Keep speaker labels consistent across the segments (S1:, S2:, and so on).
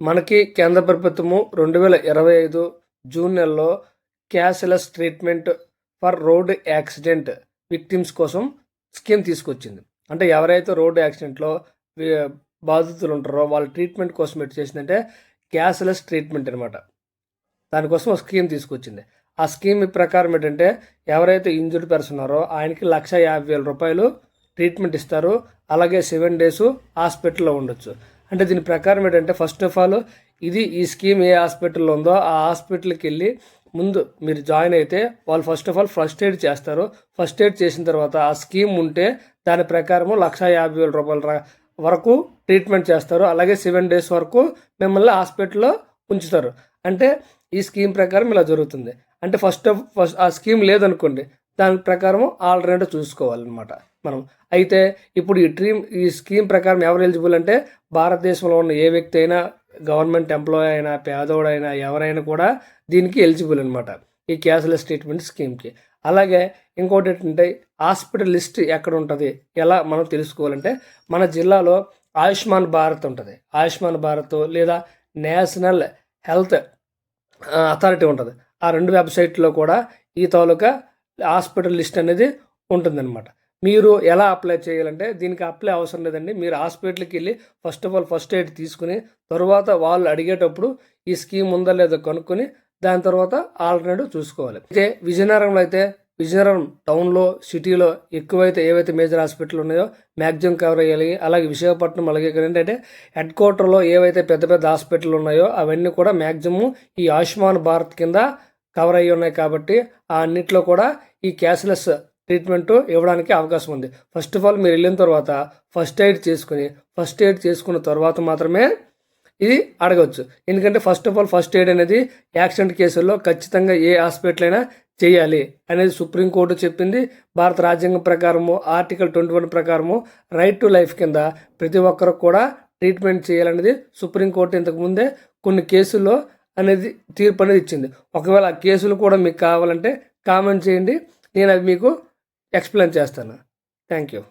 S1: మనకి కేంద్ర ప్రభుత్వము రెండు వేల ఇరవై ఐదు జూన్ నెలలో cashless treatment for road accident victims కోసం స్కీమ్ తీసుకొచ్చింది. అంటే ఎవరైతే రోడ్డు యాక్సిడెంట్లో బాధితులు ఉంటారో వాళ్ళ ట్రీట్మెంట్ కోసం ఎటు చేసిందంటే క్యాష్లెస్ ట్రీట్మెంట్ అనమాట దానికోసం ఒక స్కీమ్ తీసుకొచ్చింది. ఆ స్కీమ్ ప్రకారం ఏంటంటే ఎవరైతే ఇంజుర్డ్ పర్సన్ ఉన్నారో ఆయనకి లక్ష యాభై వేల రూపాయలు ట్రీట్మెంట్ ఇస్తారు. అలాగే సెవెన్ డేస్ హాస్పిటల్లో ఉండొచ్చు. అంటే దీని ప్రకారం ఏంటంటే ఫస్ట్ ఆఫ్ ఆల్ ఇది ఈ స్కీమ్ ఏ హాస్పిటల్లో ఉందో ఆ హాస్పిటల్కి వెళ్ళి ముందు మీరు జాయిన్ అయితే వాళ్ళు first of all first aid చేస్తారు. ఫస్ట్ ఎయిడ్ చేసిన తర్వాత ఆ స్కీమ్ ఉంటే దాని ప్రకారము లక్ష యాభై వేల రూపాయల వరకు ట్రీట్మెంట్ చేస్తారు. అలాగే సెవెన్ డేస్ వరకు మిమ్మల్ని హాస్పిటల్లో ఉంచుతారు. అంటే ఈ స్కీమ్ ప్రకారం ఇలా జరుగుతుంది. అంటే ఫస్ట్ ఆఫ్ ఫస్ట్ ఆ స్కీమ్ లేదనుకోండి దాని ప్రకారం ఆల్టర్నేటివ్ చూసుకోవాలన్నమాట. మనం. అయితే ఇప్పుడు ఈ డ్రీమ్ ఈ స్కీమ్ ప్రకారం ఎవరు ఎలిజిబుల్ అంటే భారతదేశంలో ఉన్న ఏ వ్యక్తి అయినా గవర్నమెంట్ ఎంప్లాయీ అయినా పేదోడైనా ఎవరైనా కూడా దీనికి ఎలిజిబుల్ అనమాట ఈ క్యాష్లెస్ ట్రీట్మెంట్ స్కీమ్కి. అలాగే ఇంకోటి ఏంటంటే హాస్పిటల్ లిస్ట్ ఎక్కడ ఉంటుంది? ఎలా మనం తెలుసుకోవాలంటే మన జిల్లాలో ఆయుష్మాన్ భారత్ ఉంటుంది. ఆయుష్మాన్ భారత్ లేదా నేషనల్ హెల్త్ అథారిటీ ఉంటుంది. ఆ రెండు వెబ్సైట్లో కూడా ఈ తాలూకా హాస్పిటల్ లిస్ట్ అనేది ఉంటుందన్నమాట. మీరు ఎలా అప్లై చేయాలంటే దీనికి అప్లై అవసరం లేదండి. మీరు హాస్పిటల్కి వెళ్ళి first of all first aid తీసుకుని తర్వాత వాళ్ళు అడిగేటప్పుడు ఈ స్కీమ్ ఉందా లేదో కనుక్కొని దాని తర్వాత ఆల్టర్నేటివ్ చూసుకోవాలి. అయితే విజయనగరంలో అయితే విజయనగరం టౌన్లో సిటీలో ఎక్కువైతే ఏవైతే మేజర్ హాస్పిటల్ ఉన్నాయో మ్యాక్సిమం కవర్ అయ్యాలి. అలాగే విశాఖపట్నం అలాగే ఏంటంటే హెడ్ క్వార్టర్లో ఏవైతే పెద్ద పెద్ద హాస్పిటల్ ఉన్నాయో అవన్నీ కూడా మ్యాక్సిమం ఈ ఆయుష్మాన్ భారత్ కింద కవర్ అయ్యి ఉన్నాయి కాబట్టి ఆ అన్నిట్లో కూడా ఈ క్యాష్లెస్ ట్రీట్మెంట్ ఇవ్వడానికి అవకాశం ఉంది. ఫస్ట్ ఆఫ్ ఆల్ మీరు వెళ్ళిన తర్వాత ఫస్ట్ ఎయిడ్ చేసుకుని ఫస్ట్ ఎయిడ్ చేసుకున్న తర్వాత మాత్రమే ఇది అడగవచ్చు. ఎందుకంటే first of all first aid అనేది యాక్సిడెంట్ కేసుల్లో ఖచ్చితంగా ఏ హాస్పిటల్ అయినా చేయాలి అనేది సుప్రీంకోర్టు చెప్పింది. భారత రాజ్యాంగం ప్రకారము ఆర్టికల్ ట్వంటీ వన్ ప్రకారము రైట్ టు లైఫ్ కింద ప్రతి ఒక్కరు కూడా ట్రీట్మెంట్ చేయాలనేది సుప్రీంకోర్టు ఇంతకుముందే కొన్ని కేసుల్లో అనేది తీర్పు అనేది ఇచ్చింది. ఒకవేళ ఆ కేసులు కూడా మీకు కావాలంటే కామెంట్ చేయండి. నేను అవి మీకు ఎక్స్ప్లెయిన్ చేస్తాను thank you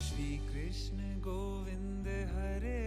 S2: Shri Krishna Govind Hare